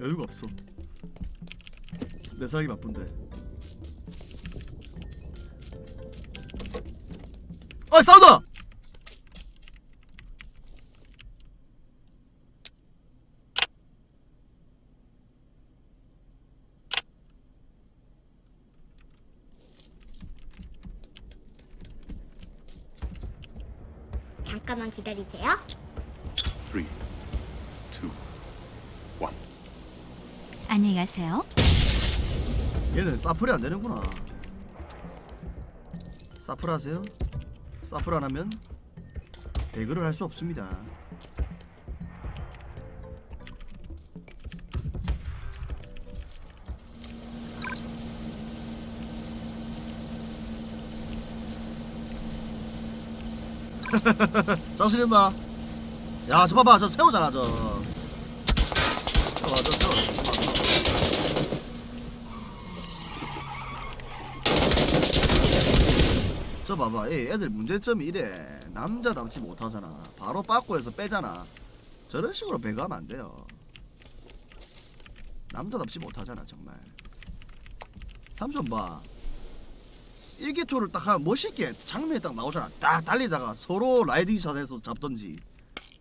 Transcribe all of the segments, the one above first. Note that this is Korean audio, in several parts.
여유가 없어. 내 살기 바쁜데. 아 싸운다! 잠깐만 기다리세요. three, 안녕히 가세요. 얘는 사플이 안 되는구나 사플 하세요? 사플 안 하면 배그를 할 수 없습니다 있나? 야, 저 봐봐, 저 새우잖아, 저. 저 봐, 저. 저 봐봐, 이 애들 문제점이 이래. 남자답지 못하잖아. 바로 빠꾸해서 빼잖아. 저런 식으로 배가하면 안 돼요. 남자답지 못하잖아, 정말. 삼촌 봐. 일기토를 딱 하면 멋있게 장면이 딱 나오잖아. 딱 달리다가 서로 라이딩 샷해서 잡던지.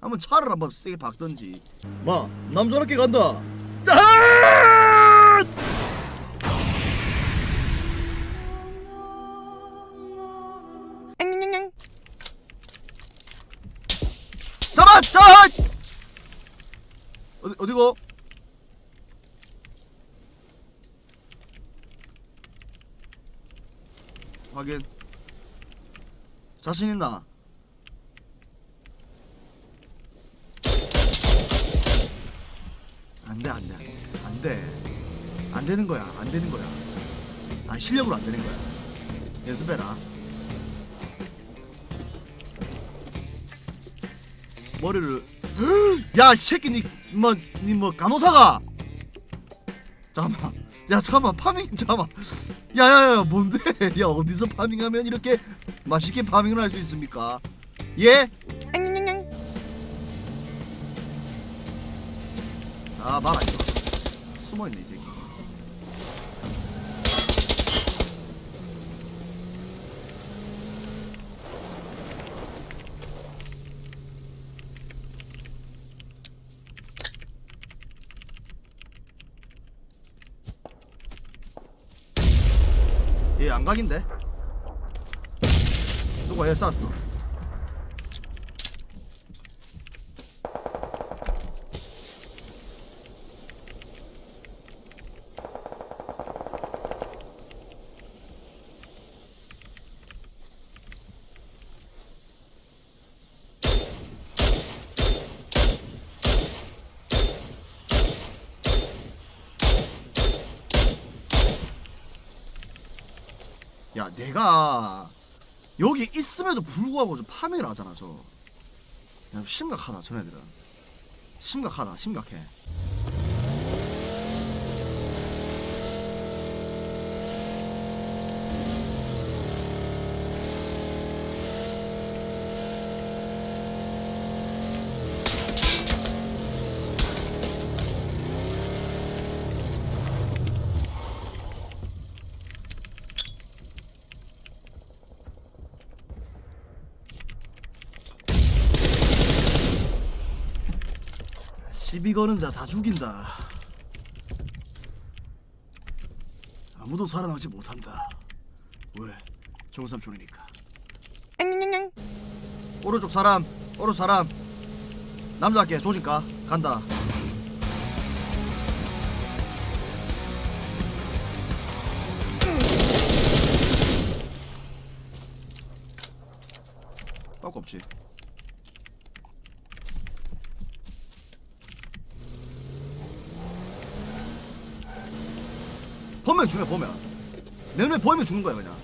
한번 차를 한번 세게 박던지. 마, 남자답게 간다. 확인. 자신 있나? 안돼 안돼 안돼 안 되는 거야 안 되는 거야. 아 실력으로 안 되는 거야. 연습해라. 머리를 야이 새끼 니뭐니뭐 간호사가 잠깐만 야 잠깐만 파밍 잠깐만. 야야야 뭔데? 야 어디서 파밍하면 이렇게 맛있게 파밍을 할 수 있습니까? 예? 아 말아 이거 숨어있네 이 새끼 얘 안각인데? 누가 얘 쐈어 야 내가 여기 있음에도 불구하고 좀 파밍을 하잖아 저. 야, 심각하다 저네들은. 심각하다 심각해 시비 거는 자 다 죽인다. 아무도 살아남지 못한다. 왜? 정삼촌이니까. 오른쪽 사람 오른쪽 사람. 남자께 조질까 간다. 빠꾸 없지 보면 죽여 보면. 내 눈에 보이면 죽는 거야 그냥.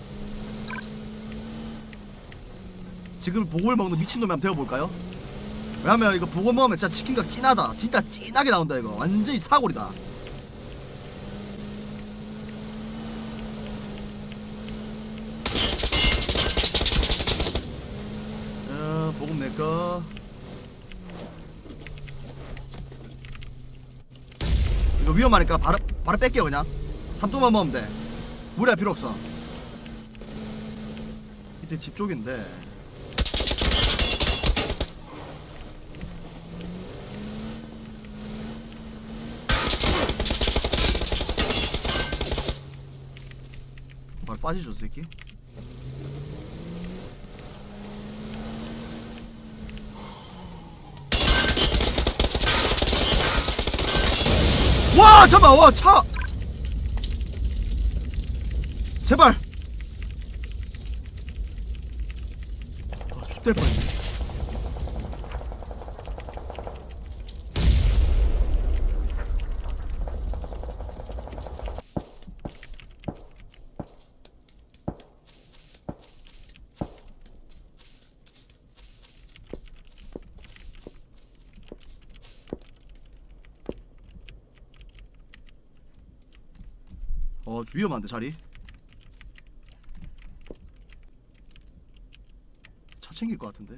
지금 보골 먹는 미친놈이 한번 되어볼까요? 왜냐면 이거 보골 먹으면 진짜 치킨각 찐하다. 진짜 찐하게 나온다 이거. 완전히 사골이다. 어, 보금 내꺼 이거 위험하니까 바로 바로 뺄게요 그냥 삼도만 먹으면 돼. 무리할 필요 없어. 이때 집 쪽인데. 바로 빠지죠 새끼? 와 잠깐 와차 제발. 아 X될 뻔했네. 어 위험한데 자리 차 챙길 것 같은데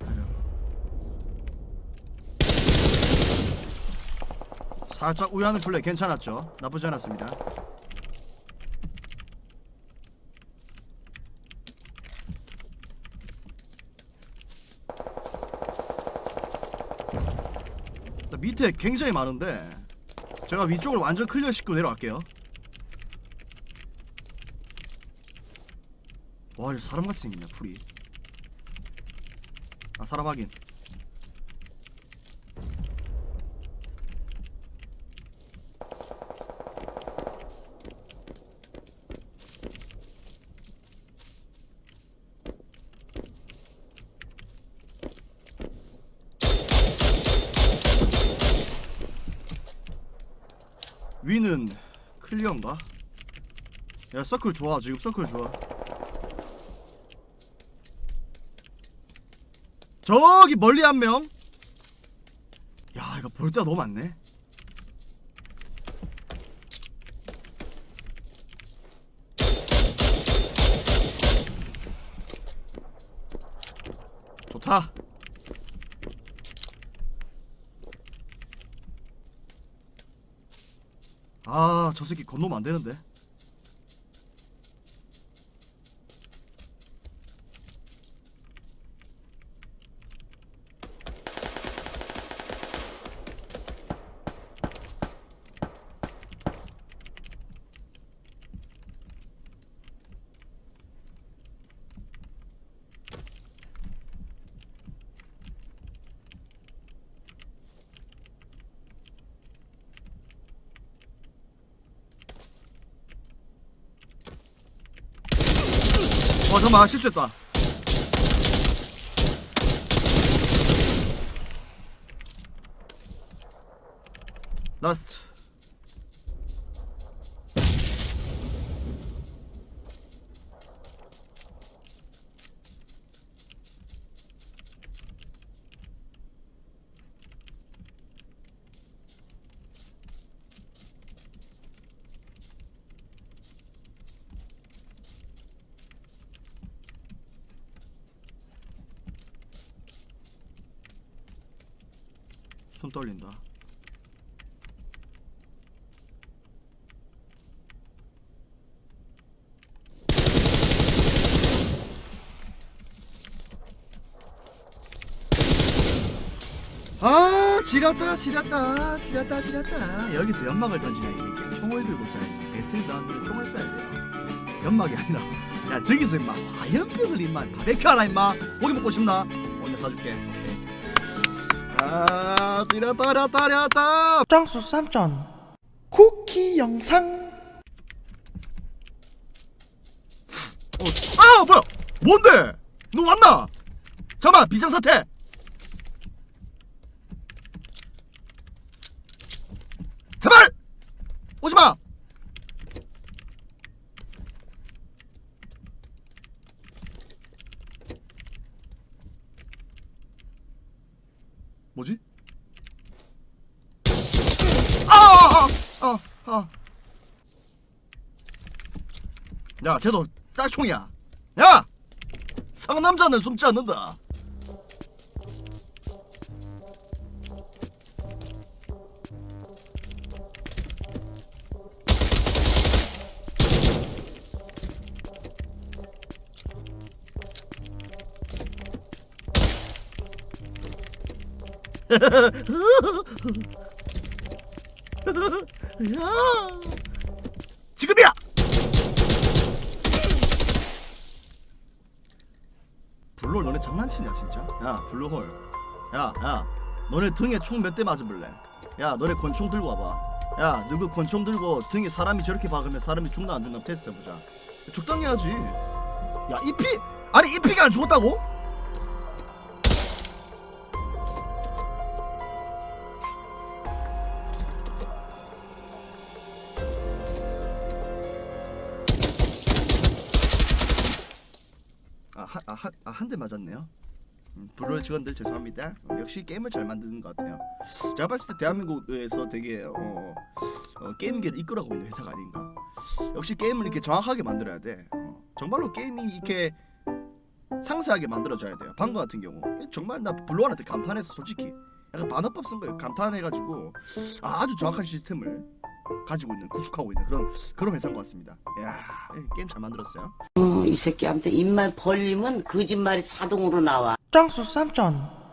아휴. 살짝 우회하는 플레이 괜찮았죠 나쁘지 않았습니다 나 밑에 굉장히 많은데 제가 위쪽을 완전 클리어 시키고 내려갈게요. 와, 이거 사람같이 생겼냐, 풀이. 아, 사람 확인. 위는 클리어인가? 야 서클 좋아 지금 서클 좋아 저기 멀리 한 명. 야 이거 볼 때가 너무 많네. 좋다. 아, 저 새끼 건너면 안 되는데. 어, 잠깐만 실수했다. 라스트. 손 떨린다. 아 지렸다 지렸다 지렸다 지렸다. 여기서 연막을 던지냐 이 새끼. 총을 들고 쏴야지. 배틀그라운드는 총을 쏴야 돼요. 연막이 아니라. 야 저기서 임마 화염병을 임마 바베큐 하나 임마. 고기 먹고 싶나? 오늘 사줄게 아 지렸다 지렸다 장수 삼촌. 쿠키 영상. 어, 아 뭐야? 뭔데? 너 왔나? 잠깐 비상사태 제발 오지마 뭐지 아아아 아 아, 야, 쟤도 짝총이야. 야! 상남자는 숨지 않는다. 지금이야! 블루홀 너네 장난치냐 진짜? 야 블루홀. 야야 너네 등에 총 몇 대 맞아볼래? 야 너네 권총 들고 와봐. 야 누구 권총 들고 등에 사람이 저렇게 박으면 사람이 죽나 안 죽나 테스트 해보자. 적당히 해야지. 야 이 피 아니 이 피가 안 죽었다고? 한아한 대 맞았네요. 음, 브롤 직원들 죄송합니다. 어, 역시 게임을 잘 만드는 것 같아요. 제가 봤을 때 대한민국에서 되게 어, 어, 게임계를 이끌어가고 있는 회사가 아닌가. 역시 게임을 이렇게 정확하게 만들어야 돼. 어, 정말로 게임이 이렇게 상세하게 만들어져야 돼요. 방금 같은 경우 정말 나 블루원한테 감탄해서 솔직히 약간 반어법 쓴 거예요. 감탄해가지고 아, 아주 정확한 시스템을 가지고 있는 구축하고 있는 그런 그런 회사인 것 같습니다. 야 게임 잘 만들었어요. 어, 이 새끼한테 입만 벌리면 거짓말이 자동으로 나와. 짱수 쌈전